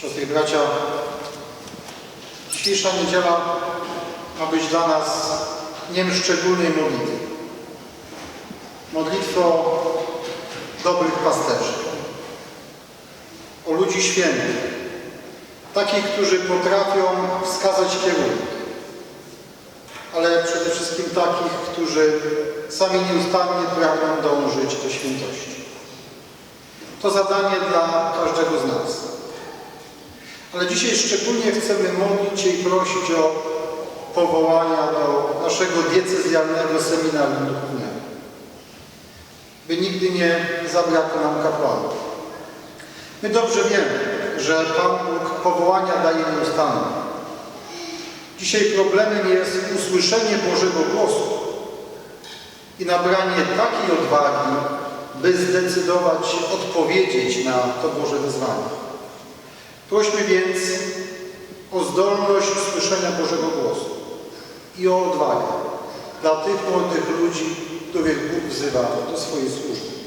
Siostry bracia, dzisiejsza niedziela ma być dla nas dniem szczególnej modlitwy. Modlitwą dobrych pasterzy. O ludzi świętych. Takich, którzy potrafią wskazać kierunek. Ale przede wszystkim takich, którzy sami nieustannie pragną dążyć do świętości. To zadanie dla każdego z nas. Ale dzisiaj szczególnie chcemy modlić się i prosić o powołania do naszego diecezjalnego seminarium duchownego. By nigdy nie zabrakło nam kapłanów. My dobrze wiemy, że Pan Bóg powołania daje nieustannie. Dzisiaj problemem jest usłyszenie Bożego głosu i nabranie takiej odwagi, by zdecydować odpowiedzieć na to Boże wezwanie. Prośmy więc o zdolność słyszenia Bożego głosu i o odwagę dla tych młodych ludzi, których Bóg wzywa do swojej służby.